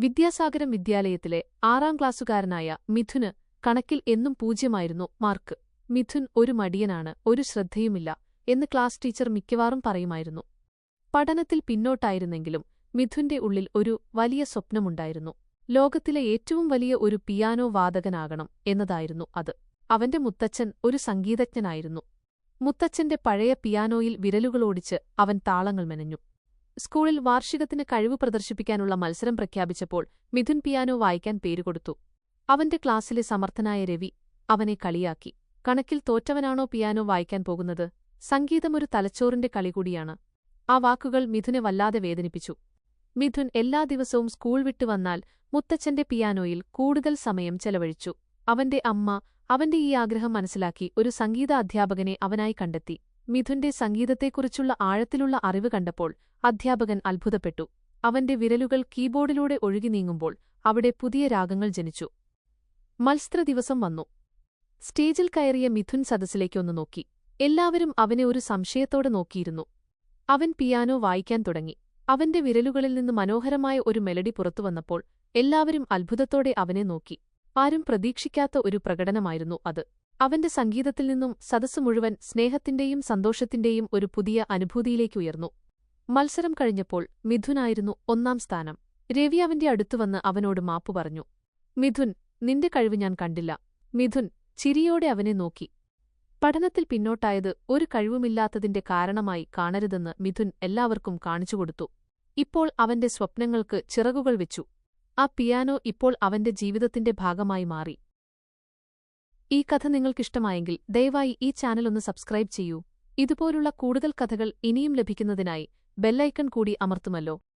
വിദ്യാസാഗരം വിദ്യാലയത്തിലെ ആറാം ക്ലാസ്സുകാരനായ മിഥുന് കണക്കിൽ എന്നും പൂജ്യമായിരുന്നു മാർക്ക്. മിഥുൻ ഒരു മടിയനാണ് ഒരു ശ്രദ്ധയുമില്ല എന്ന് ക്ലാസ് ടീച്ചർ മിക്കവാറും പറയുമായിരുന്നു. പഠനത്തിൽ പിന്നോട്ടായിരുന്നെങ്കിലും മിഥുന്റെ ഉള്ളിൽ ഒരു വലിയ സ്വപ്നമുണ്ടായിരുന്നു. ലോകത്തിലെ ഏറ്റവും വലിയ ഒരു പിയാനോ വാദകനാകണം എന്നതായിരുന്നു അത്. അവന്റെ മുത്തച്ഛൻ ഒരു സംഗീതജ്ഞനായിരുന്നു. മുത്തച്ഛന്റെ പഴയ പിയാനോയിൽ വിരലുകളോടിച്ച് അവൻ താളങ്ങൾ മെനഞ്ഞു. സ്കൂളിൽ വാർഷികത്തിന് കഴിവ് പ്രദർശിപ്പിക്കാനുള്ള മത്സരം പ്രഖ്യാപിച്ചപ്പോൾ മിഥുൻ പിയാനോ വായിക്കാൻ പേരുകൊടുത്തു അവന്റെ ക്ലാസ്സിലെ സമർത്ഥനായ രവി അവനെ കളിയാക്കി. കണക്കിൽ തോറ്റവനാണോ പിയാനോ വായിക്കാൻ പോകുന്നത്? സംഗീതമൊരു തലച്ചോറിന്റെ കളി കൂടിയാണ്. ആ വാക്കുകൾ മിഥുനെ വല്ലാതെ വേദനിപ്പിച്ചു. മിഥുൻ എല്ലാ ദിവസവും സ്കൂൾ വിട്ടുവന്നാൽ മുത്തച്ഛന്റെ പിയാനോയിൽ കൂടുതൽ സമയം ചെലവഴിച്ചു. അവന്റെ അമ്മ അവന്റെ ഈ ആഗ്രഹം മനസ്സിലാക്കി ഒരു സംഗീത അധ്യാപകനെ അവനായി കണ്ടെത്തി. മിഥുന്റെ സംഗീതത്തെക്കുറിച്ചുള്ള ആഴത്തിലുള്ള അറിവ് കണ്ടപ്പോൾ അധ്യാപകൻ അത്ഭുതപ്പെട്ടു. അവന്റെ വിരലുകൾ കീബോർഡിലൂടെ ഒഴുകി നീങ്ങുമ്പോൾ അവിടെ പുതിയ രാഗങ്ങൾ ജനിച്ചു. മത്സര ദിവസം വന്നു. സ്റ്റേജിൽ കയറിയ മിഥുൻ സദസ്സിലേക്കൊന്നു നോക്കി. എല്ലാവരും അവനെ ഒരു സംശയത്തോടെ നോക്കിയിരുന്നു. അവൻ പിയാനോ വായിക്കാൻ തുടങ്ങി. അവന്റെ വിരലുകളിൽ നിന്ന് മനോഹരമായ ഒരു മെലഡി പുറത്തുവന്നപ്പോൾ എല്ലാവരും അത്ഭുതത്തോടെ അവനെ നോക്കി. ആരും പ്രതീക്ഷിക്കാത്ത ഒരു പ്രകടനമായിരുന്നു അത്. അവന്റെ സംഗീതത്തിൽ നിന്നും സദസ്സ് മുഴുവൻ സ്നേഹത്തിന്റെയും സന്തോഷത്തിന്റെയും ഒരു പുതിയ അനുഭൂതിയിലേക്കുയർന്നു മത്സരം കഴിഞ്ഞപ്പോൾ മിഥുനായിരുന്നു ഒന്നാം സ്ഥാനം. രവി അവന്റെ അടുത്തുവന്ന് അവനോട് മാപ്പു പറഞ്ഞു. മിഥുൻ നിന്റെ കഴിവ് ഞാൻ കണ്ടില്ല. മിഥുൻ ചിരിയോടെ അവനെ നോക്കി. പഠനത്തിൽ പിന്നോട്ടായത് ഒരു കഴിവുമില്ലാത്തതിന്റെ കാരണമായി കാണരുതെന്ന് മിഥുൻ എല്ലാവർക്കും കാണിച്ചുകൊടുത്തു ഇപ്പോൾ അവന്റെ സ്വപ്നങ്ങൾക്ക് ചിറകുകൾ വെച്ചു. ആ പിയാനോ ഇപ്പോൾ അവന്റെ ജീവിതത്തിന്റെ ഭാഗമായി മാറി. ഈ കഥ നിങ്ങൾക്കിഷ്ടമായെങ്കിൽ ദയവായി ഈ ചാനൽ ഒന്ന് സബ്സ്ക്രൈബ് ചെയ്യൂ. ഇതുപോലുള്ള കൂടുതൽ കഥകൾ ഇനിയും ലഭിക്കുന്നതിനായി ബെല്ലൈക്കൺ കൂടി അമർത്തുമല്ലോ